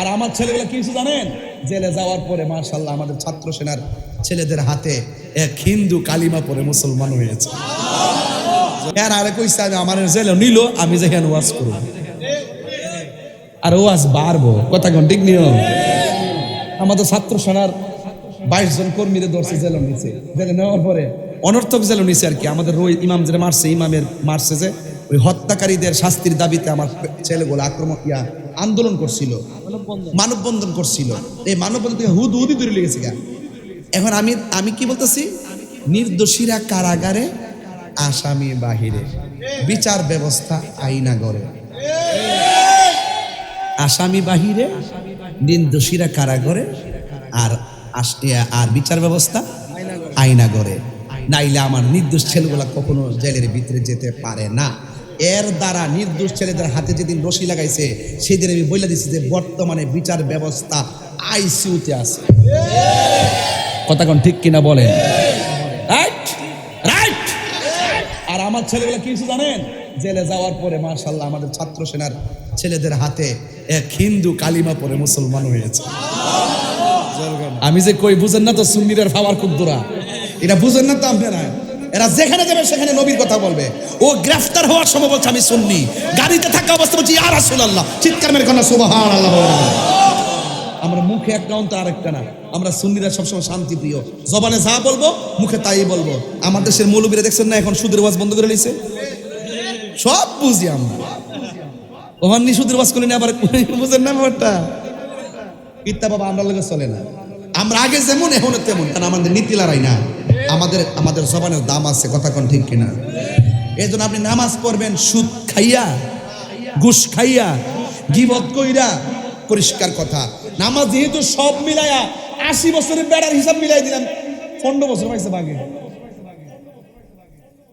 আর আমার ছেলেগুলো কি হয়েছে জানেন? জেলে যাওয়ার পরে মার্শাল্লাহ আমাদের ছাত্র সেনার ছেলেদের হাতে এক হিন্দু কালিমা পরে মুসলমান হয়েছে। এর আরে কইছে, আমি আমার জেলে নিল, আমি যেখানে ওয়াজ করব। আর ওয়াজ বাড়বো। কথা কোন ঠিক নিয়ম? আমাদের ছাত্র সেনার বাইশ জন কর্মীদের ধরছে, জেলে নিচে জেলে নেওয়ার পরে অনর্থক জেলে নিচে আর কি। আমাদের ওই ইমাম যেটা মারছে, ইমামের মারছে যে, ওই হত্যাকারীদের শাস্তির দাবিতে আমার ছেলেগুলো আক্রমণ, ইয়া আন্দোলন করছিল, মানববন্ধন করছিল। এই মানববন্ধন থেকে হুদ হুদি দূরে লেগেছে গা। এখন আমি আমি কি বলতেছি? নির্দোষীরা কারাগারে, আসামি বাহিরে। বিচার ব্যবস্থা আইনাগরে। আসামি বাহিরে, নির্দোষীরা কারাগরে, আর আর বিচার ব্যবস্থা আইনাগরে। নাইলে আমার নির্দোষ ছেলেগুলা কখনো জেলের ভিতরে যেতে পারে না। এর দ্বারা নির্দোষ ছেলেদের হাতে যেদিন রশি লাগাইছে, সেদিন আমি বলে দিচ্ছি যে বর্তমানে বিচার ব্যবস্থা আইসিউতে আছে। কথা কোন ঠিক কিনা বলেন? রাইট রাইট আর আমার ছেলেগুলো কি হয়েছে জানেন? জেলে যাওয়ার পরে মার্শাল্লাহ আমাদের ছাত্র সেনার ছেলেদের হাতে এক হিন্দু কালিমা পরে মুসলমান হয়েছে। আমি যে কই বুঝেন না তো সুন্নিরের ফাওয়ার দূরা। এটা বুঝেন না তো আপনারা? এরা যেখানে যাবে, সেখানে নবীর কথা বলবে। ও গ্রেফতার হওয়ার সময় বলছে, আমি সুন্নি। গাড়িতে থাকা অবস্থা বলছি আর রাসূলুল্লাহ। চিৎকার মেরে কোন সুবহানাল্লাহ। বলে আমরা মুখে একটা অন্ত, আরেকটা না। আমরা সুন্নিরা সবসময় শান্তি প্রিয় জবানে যা বলব, মুখে তাই বলব। আমার দেশের মৌলবীরা দেখছেন না, এখন সুদের ওয়াজ বন্ধ করে নিছে? সব বুঝি আমরা। ওখান নিয়ে সুদের ওয়াজ করে নিয়ে আবার বুঝেন না ব্যাপারটা? ইত্যা বাবা, আমরা লোকে চলে না। আমরা আগে যেমন, এখন তেমন, কারণ আমাদের নীতি লড়াই না। আমাদের আমাদের জবানের দাম আছে, কথা কোন ঠিক কিনা? এই জন্য আপনি নামাজ পড়বেন, সুদ খাইয়া, ঘুষ খাইয়া, গিবত কইরা, পরিষ্কার কথা। নামাজ যেহেতু সব মিলাইয়া আশি বছরের বেড়ার হিসাব মিলাই দিলাম, পনেরো বছর পাইছে বাগে।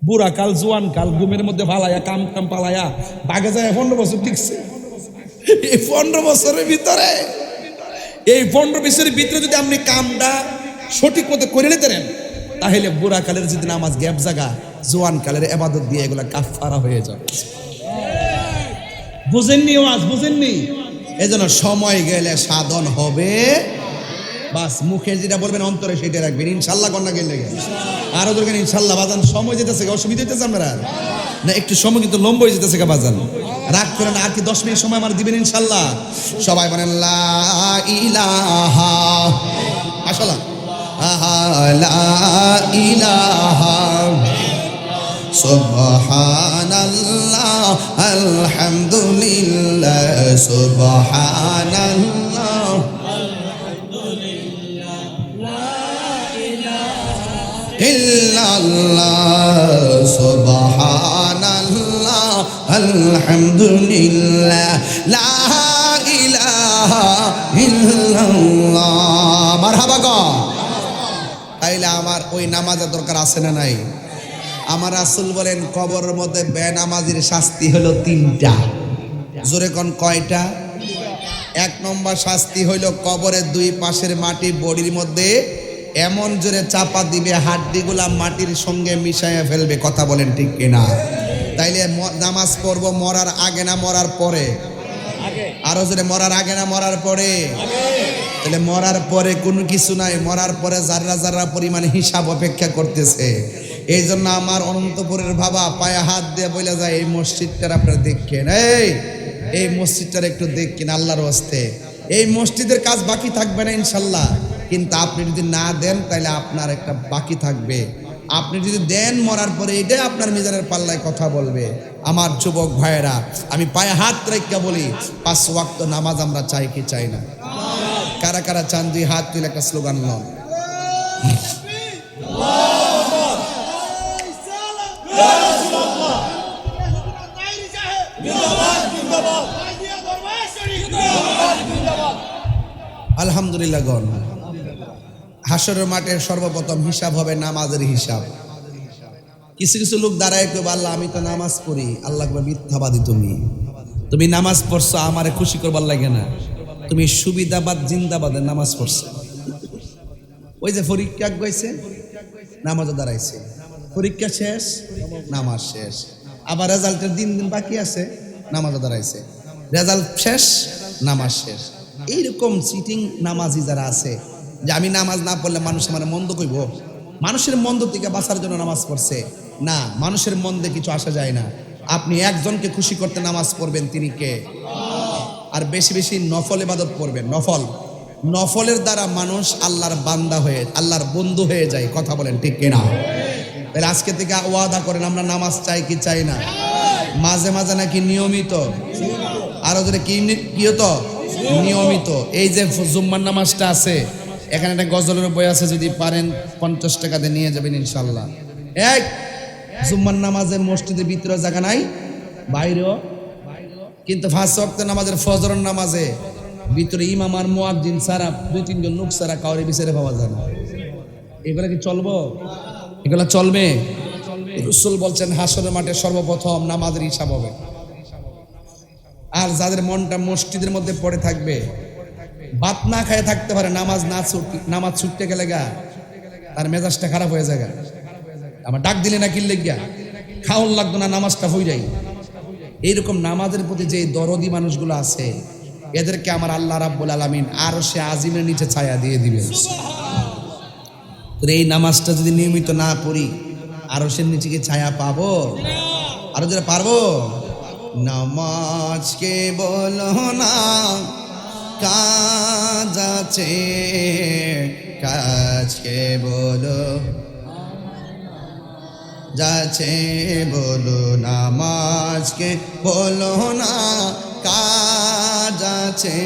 বুড়া কাল, জোয়ান কাল, ঘুমের মধ্যে ফালাইয়া, কাম কাম পালাইয়া, বাগে যায় পনেরো বছর টিকছে। এই পনেরো বছরের ভিতরে, এই পনেরো বছরের ভিতরে যদি আপনি কামটা সঠিক মতো করে নিতে তাহলে বুড়া কালের যদি নামাজ গ্যাপ জাগা, জোয়ান কালের এবাদত দিয়ে এগুলা কাফারা হয়ে যাবে বুঝেননি ওয়াজ, বুঝেননি? এজন্য সময় গেলে সাধন হবে। বাস মুখে যেটা বলবেন, অন্তরে সেটা রাখবেন। ইনশাল্লাহ কন্যা গেলে আরও দরকার ইনশাল্লাহ, বাজান, সময় যেতেছে অসুবিধা হইতেছে আপনারা না, একটু সময় কিন্তু লম্ব হয়ে যেতেছে গা, বাজান। রাগ করেন, আর কি দশ মিনিট সময় আমার দিবেন ইনশাল্লাহ? সবাই বলেন, লা ইলাহা আসলা আহা লা ইলাহা সুবহানাল্লাহ আলহামদুলিল্লাহ সুবহানাল্লাহ ইল্লাল্লাহ সুবহানাল্লাহ আলহামদুলিল্লাহ লা ইলাহা ইল্লাল্লাহ মারহাবা গো তাইলে আমার ওই নামাজের দরকার আছে না নাই? আমার রাসূল বলেন, কবরের মধ্যে বেনামাজির শাস্তি হলো তিনটা। জোরে কোন, কয়টা? এক নম্বর শাস্তি হইল কবরের দুই পাশের মাটি বডির মধ্যে এমন জোরে চাপা দিবে, হাড্ডিগুলা মাটির সঙ্গে মিশাইয়া ফেলবে। কথা বলেন ঠিক কিনা? তাইলে নামাজ পড়ব, মরার আগে না, মরার পরে? আরও জোরে, মরার আগে না, মরার পরে। তাহলে মরার পরে কোনো কিছু নাই, মরার পরে যারা যারা পরিমাণে হিসাব অপেক্ষা করতেছে। এই জন্য আমার অনন্তপুরের বাবা পায়ে হাত দিয়ে বলে যায়, এই মসজিদটার আপনারা দেখেন। এই এই মসজিদটার একটু দেখেন আল্লাহর হস্তে। এই মসজিদের কাজ বাকি থাকবে না ইনশাল্লাহ। কিন্তু আপনি যদি না দেন, তাহলে আপনার একটা বাকি থাকবে। আপনি যদি দেন মরার পরে এটাই আপনার মিজানের পাল্লায় কথা বলবে। আমার যুবক ভাইয়েরা, আমি পায়ে হাত রেখা বলি, পাঁচ ওয়াক্ত নামাজ আমরা চাই কি চাই না? কারা কারা চান দুই হাত তুলে একটা স্লোগান লন আলহামদুলিল্লাহ গণ। হাসরের মাঠের সর্বপ্রথম হিসাব হবে নামাজের হিসাব। কিছু কিছু লোক দাঁড়ায় কেউ আল্লাহ, আমি তো নামাজ পড়ি। আল্লাহ মিথ্যাবাদী তুমি। তুমি নামাজ পড়ছো, আমারে খুশি করবার লাগে না। তুমি সুবিধাবাদ, জিন্দাবাদে নামাজ পড়ছো। ওই যে পরীক্ষা গেছে নামাজও দাঁড়াইছে। পরীক্ষা শেষ, নামাজ শেষ। আবার রেজাল্টের দিন দিন বাকি আছে, নামাজও দাঁড়াইছে। রেজাল্ট শেষ, নামাজ শেষ। এইরকম সিটিং নামাজি যারা আছে যে আমি নামাজ না পড়লে মানুষ আমার মন্দ কইব? মানুষের মন্দ থেকে বাঁচার জন্য নামাজ পড়ছে। না, মানুষের মন্দে কিছু আসা যায় না। আপনি একজনকে খুশি করতে নামাজ পড়বেন, তিনি কে? আর বেশি বেশি নফল ইবাদত করবেন নফল। নফলের দ্বারা মানুষ আল্লাহর বান্দা হয়ে, আল্লাহর বন্ধু হয়ে যায়। কথা বলেন ঠিক কিনা? তাহলে আজকে থেকে ওয়াদা করেন, আমরা নামাজ চাই কি চাই না? মাঝে মাঝে নাকি নিয়মিত। আরও যদি কি নি- কি হতো নিয়মিত। এই যে জুম্মার নামাজটা আছে এখানে একটা গজলের বই আছে, যদি পারেন পঞ্চাশ টাকাতে নিয়ে যাবেন ইনশাল্লাহ এক জুম্মার নামাজে মসজিদের ভিতরে জায়গা নাই? বাইরেও? কিন্তু ফার্স্ট ওয়াক্ত নামাজের ফজরের নামাজে ভিতরে ইমাম আর মুয়াজ্জিন সারা দুই তিনজন লোক সারা কাউরে বিচারে পাওয়া যায় না। এগুলা কি চলবো? এগুলা চলবে? রসুল বলছেন, হাসরের মাঠে সর্বপ্রথম নামাজের হিসাব হবে। আর যাদের মনটা মসজিদের মধ্যে পড়ে থাকবে ভাত না খায় থাকতে পারে, নামাজ না ছুট নামাজ ছুটতে গেলে গা, তার মেজাজটা খারাপ হয়ে যায়। আমার ডাক দিলে না কিনলে গিয়া খাওয়ান লাগতো না, নামাজটা হয়ে যায়। এইরকম নামাজের প্রতি যে দরদি মানুষগুলো আছে, এদেরকে আমার আল্লাহ রাব্বুল আলামিন আরও সে আজিমের নিচে ছায়া দিয়ে দিবেন এই নামাজটা যদি নিয়মিত না পড়ি, আরও সে নিচে কি ছায়া পাবো? আরও যারা পারব? নামাজকে বলো না কাজ আছে। কাজকে বলো। যাচ্ছে বলো নামাজকে, বলো না কাজ আছে।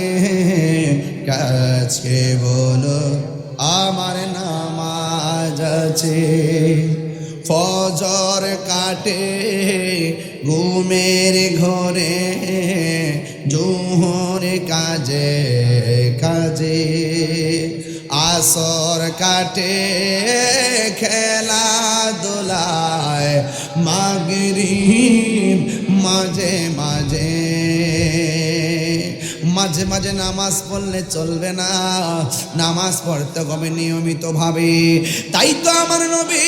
কাজকে বলো, আমার নামাজ আছে। ফজর কাটে, ঘুমের ঘরে জোহর কাজে কাজে আসর কাটে খেলা দোলায় মাগরিব মাঝে মাঝে। মাঝে মাঝে নামাজ পড়লে চলবে না, নামাজ পড়তে হবে নিয়মিতভাবে। তাই তো আমার নবী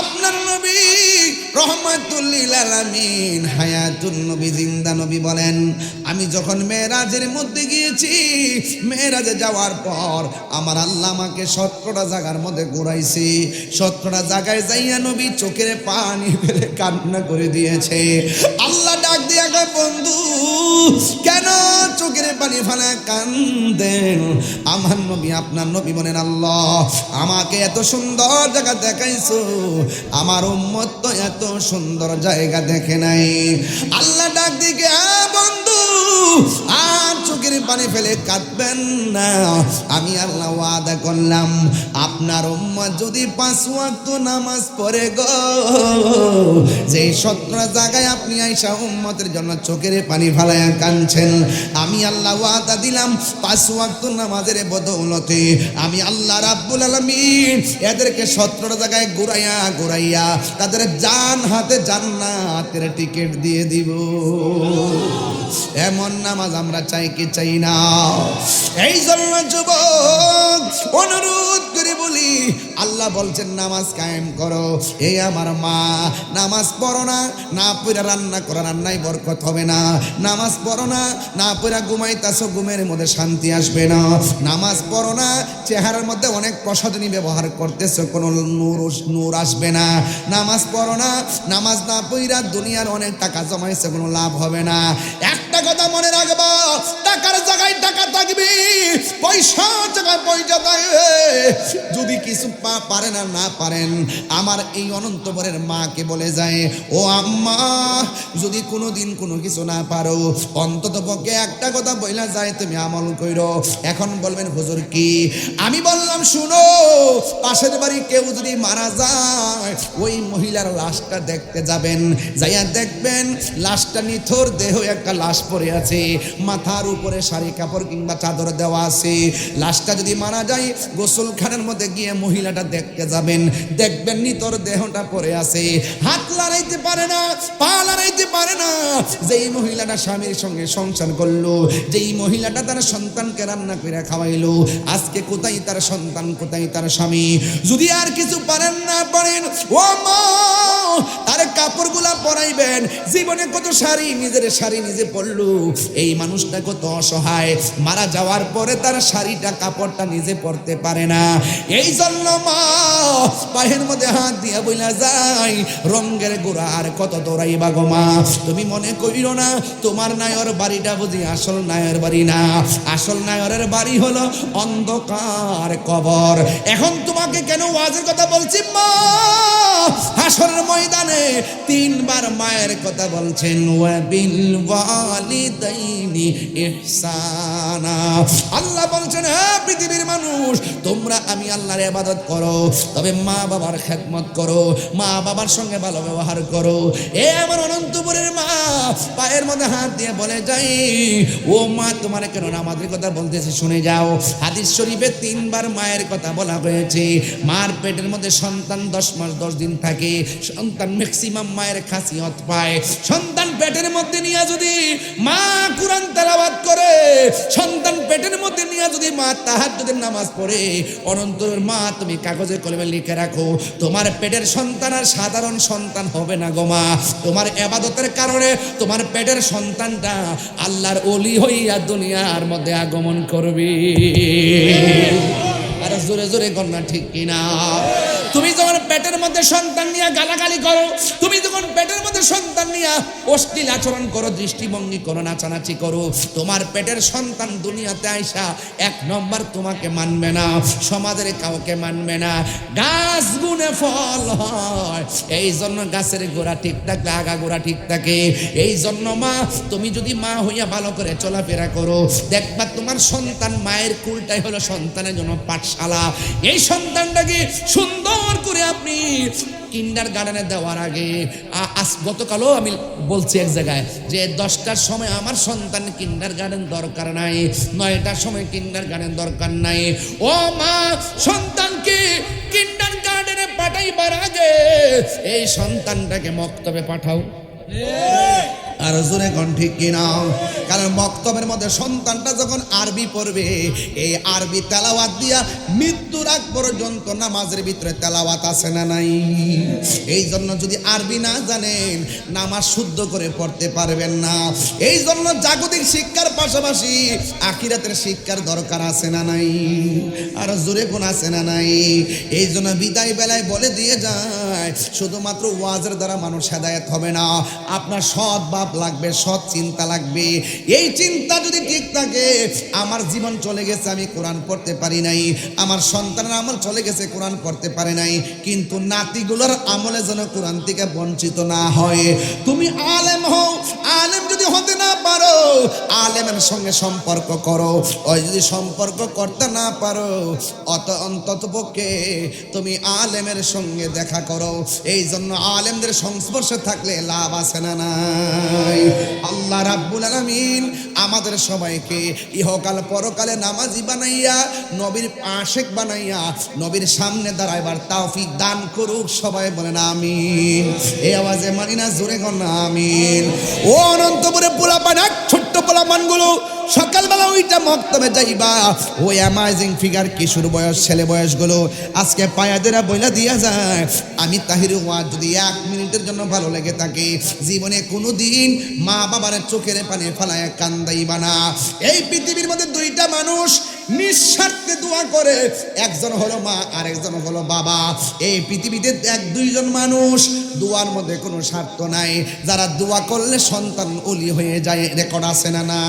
আপনার নবী রহমাতুল্লিল আলামিন হায়াতুল নবী, জিন্দা নবী বলেন, আমি যখন মেয়েরাজের মধ্যে গিয়েছি, মেয়েরাজে যাওয়ার পর আমার আল্লাহ আমাকে সত্তরটা জায়গার মধ্যে ঘুরাইছি। সত্তরটা জায়গায় যাইয়া নবী চোখের পানি ফেলে কান্না করে দিয়েছে। আল্লাহ ডাক দিয়া বন্ধু, কেন চোখের পানি ফেলে কান্দেন আমার নবী, আপনার নবী বলেন, আল্লাহ, আমাকে এত সুন্দর জায়গা দেখাইছো। আমার উম্মত তো এত সুন্দর জায়গা দেখে নাই। আল্লাহ ডাক দিকে বন্ধু আর চোখের পানি ফেলে কাঁদবেন না। আমি আল্লাহ ওয়াদা করলাম, আপনার উম্মত যদি পাঁচ ওয়াক্ত নামাজ পড়ে গো, যেই সত্র জায়গায় আপনি আইসা উম্মতের জন্য চোখের পানি ফালাইয়া কাঁদছেন, আমি আল্লাহ ওয়াদা দিলাম, পাঁচ ওয়াক্ত নামাজের বদৌলতে আমি আল্লাহ রাব্বুল আলামিন এদেরকে সত্তর জায়গায় ঘুরাইয়া ঘুরাইয়া তাদের জান হাতে জান্নাতের টিকিট দিয়ে দিব। এমন নামাজ আমরা চাই কি চাই না। এই জন্য যুবক, অনুরোধ করে বলি, আল্লাহ বলছেন, নামাজ কায়েম করো। এই আমার মা, নামাজ পড়ো না না পড়া রান্না করা রান্নায় বরকত হবে না। নামাজ পড়ো না না পড়া ঘুমাইতাছো, ঘুমের মধ্যে শান্তি আসবে না। নামাজ পড়ো না, চেহারার মধ্যে অনেক প্রসাধনী ব্যবহার করতেছো, কোনো নূর নূর আসবে না। নামাজ পড়ো না, নামাজ না পড়া দুনিয়ার অনেক টাকা জমাইছে, কোনো লাভ হবে না। একটা কথা মনে রাখব, টাকার জায়গায় টাকা থাকবে পয়সা জায়গায় পয়সা থাকবে। যদি কিছু পা পারে না না পারেন, আমার এই অনন্তপুরের মাকে বলে যায়, ও আম্মা, যদি কোনো দিন কোনো কিছু না পারো, অন্তত পক্ষে একটা কথা বইলা যায়, তুমি আমল কইরো। এখন বলবেন, হুজুর কি? আমি বললাম, শুনো, পাশের বাড়ি কেউ যদি মারা যায়, ওই মহিলার লাশটা দেখতে যাবেন। যাইয়া দেখবেন, লাশটা নিথর দেহ একটা লাশ পড়ে আছে। মাথার উপরে শাড়ি, কাপড় কিংবা চাদর দেওয়া আছে। লাশটা যদি মারা যায়, গোসলখানের মধ্যে গিয়ে মহিলাটা দেখতে যাবেন। দেখবেন নিতর দেহটা পড়ে আছে। হাত লড়াইতে পারে না, পা লড়াইতে পারে না। যেই মহিলাটা স্বামীর সঙ্গে সংসার করল, যেই মহিলাটা তার সন্তানকে রান্না করে খাওয়াইলো, আজকে কোথায় তার সন্তান, কোথায় তার স্বামী? যদি আর কিছু পারেন না পারেন, ও মা, তার কাপড়গুলা পরাইবেন। জীবনে কত শাড়ি, নিজের শাড়ি নিজে পরলু। এই মানুষটা কত অসহায়, মারা যাওয়ার পরে তার শাড়িটা, কাপড়টা নিজে পরতে পারে না। এই জন্য মা পায়ের মধ্যে হাত দিয়া বইলা, যাই রঙ্গের গোড়া আর কত দৌড়াইবা গো মা। তুমি মনে করিও না, তোমার নায়র বাড়িটা বুঝি আসল নায়র বাড়ি না। আসল নায়রের বাড়ি হলো অন্ধকার কবর। এখন তোমাকে কেন ওয়াজের কথা বলছি মা? হাসরের ময়দানে তিনবার মায়ের কথা বলছেন, ওয়াবিল ওয়ালিদাইনি ইহসানা। আল্লাহ বলছেন হ্যাঁ পৃথিবীর মানুষ, তোমরা আমি আল্লাহর করো, তবে মা বাবার খেদমত করো মা বাবার সঙ্গে ভালো ব্যবহার করো। এ আমার অনন্তপুরের মা, পায়ের মধ্যে হাত দিয়ে বলে, যাই, ও মা, তোমার কেন কথা বলতেছে, শুনে যাও। হাদিস শরীফে তিনবার মায়ের কথা বলা হয়েছে। মার পেটের মধ্যে সন্তান দশ মাস, দশ দিন থাকে। সন্তান ম্যাক্সিমাম মায়ের খাসিয়ত পায়। সন্তান পেটের মধ্যে নিয়ে যদি মা কোরআন তেলাবাদ করে, সন্তান পেটের মধ্যে নিয়ে যদি মা তাহার যদি নামাজ পড়ে মা, তুমি কাগজে কলমে লিখে রাখো, তোমার পেটের সন্তান আর সাধারণ সন্তান হবে না গো মা। তোমার এবাদতের কারণে তোমার পেটের সন্তানটা আল্লাহর অলি হইয়া দুনিয়ার মধ্যে আগমন করবে। আর জোরে জোরে কন্যা, ঠিক কিনা? তুমি যখন পেটের মধ্যে সন্তান নিয়ে গালাগালি করো, তুমি যখন পেটের মধ্যে সন্তান নিয়ে অশ্লীল আচরণ করো, দৃষ্টিভঙ্গি করো, নাচানাচি করো, তোমার পেটের সন্তান দুনিয়াতে আইসা এক নম্বর তোমাকে মানবে না, সমাজের কাউকে মানবে না। গাছ গুনে ফল হয় এই জন্য গাছের গোড়া ঠিক থাকলে আগা গোড়া ঠিক থাকে। এই জন্য মা, তুমি যদি মা হইয়া ভালো করে চলাফেরা করো, দেখবা তোমার সন্তান মায়ের কুলটাই হলো সন্তানের জন্য পাঠশালা। এই সন্তানটাকে সুন্দর করে আপনি কিন্ডার গার্ডেনে দেওয়ার আগে আজ গতকালও আমি বলছি এক জায়গায় যে দশটার সময় আমার সন্তান কিন্ডার গার্ডেন দরকার নাই, নয়টার সময় কিন্ডার গার্ডেন দরকার নাই। ও মা, সন্তানকে কিন্ডার গার্ডেনে পাঠাইবার আগে এই সন্তানটাকে মক্তবে পাঠাও। আর জোরে কন ঠিক কিনা? কারণ বক্তব্যের মধ্যে সন্তানটা যখন আরবি পড়বে, এই আরবি তেলাওয়াত দিয়া মৃত্যুর আগ পর্যন্ত নামাজের ভিতরে তেলাওয়াত আছে না নাই? এই জন্য যদি আরবি না জানেন, নামাজ শুদ্ধ করে পড়তে পারবেন না। এই জন্য জাগতিক শিক্ষার পাশাপাশি আখিরাতের শিক্ষার দরকার আছে না নাই? আর জোরে কোন আছে না নাই? এই জন্য বিদায় বেলায় বলে দিয়ে যায়, শুধুমাত্র ওয়াজের দ্বারা মানুষ হেদায়ত হবে না। আপনার সৎ বাপ লাগবে সৎ চিন্তা লাগবে। এই চিন্তা যদি ঠিক থাকে, আমার জীবন চলে গেছে, আমি কোরআন পড়তে পারি নাই। আমার সন্তানের আমল চলে গেছে, কোরআন পড়তে পারে নাই। কিন্তু নাতিগুলোর আমলে যেন কোরআন থেকে বঞ্চিত না হয়। তুমি আলেম হও, আলেম যদি হতে না পারো, আলেমের সঙ্গে সম্পর্ক করো। ওই যদি সম্পর্ক করতে না পারো, অত অন্তত পক্ষে তুমি আলেমের সঙ্গে দেখা করো। এই জন্য আলেমদের সংস্পর্শে থাকলে লাভ আছে না নাই আল্লাহ রাব্বুল আলামিন আমাদের সবাইকে ইহকাল পরকালে নামাজি বানাইয়া, নবীর আশেক বানাইয়া, নবীর সামনে দাঁড়াইবার তাওফিক দান করুক, সবাই বলেন আমিন। এই আওয়াজে মানি না, জোরে না, আমিন। ও অনন্তপুরে পোলাপান, এক ছোট্ট পোলাপানগুলো সকালবেলা ওইটা মক্তবে যাইবা। ওই অ্যামাইজিং ফিগার কিশোর বয়স, ছেলে বয়সগুলো আজকে পায়াদেরা বইলা দিয়া যায়। আমি তাহির ওয়াজ যদি এক মিনিটের জন্য ভালো লেগে থাকে, জীবনে কোনো দিন মা বাবার চোখের পানে ফালায় কান্দাইবা না এই পৃথিবীর মধ্যে দুইটা মানুষ নিঃস্বার্থে দোয়া করে। একজন হলো মা আর একজন হলো বাবা। এই পৃথিবীতে এক, দুইজন মানুষ দোয়ার মধ্যে কোনো স্বার্থ নাই। যারা দোয়া করলে সন্তান অলি হয়ে যায়, রেকর্ড আছে না না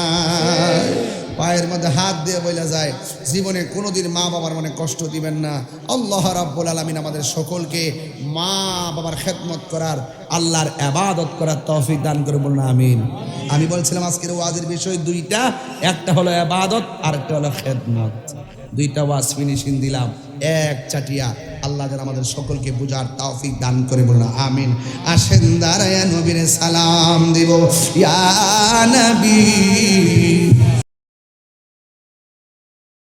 পায়ের মধ্যে হাত দিয়ে বলে যায়, জীবনে কোনোদিন মা বাবার মনে কষ্ট দিবেন না। আল্লাহ রাব্বুল আলামিন আমাদের সকলকে মা বাবার খেদমত করার, আল্লাহর আবাদত করার তৌফিক দান করে বলুন, আমিন। আমি বলছিলাম, আজকের ওয়াজের বিষয় দুইটা, একটা হলো আবাদত আর একটা হলো খেদমত। দুইটা ওয়াজ ফিনিশিং দিলাম, এক চাটিয়া আল্লাহ যেন আমাদের সকলকে বুঝার তৌফিক দান করে বলুন, আমিন। আসেন দাঁড়ায় নবীর সালাম দিব, ইয়া নবী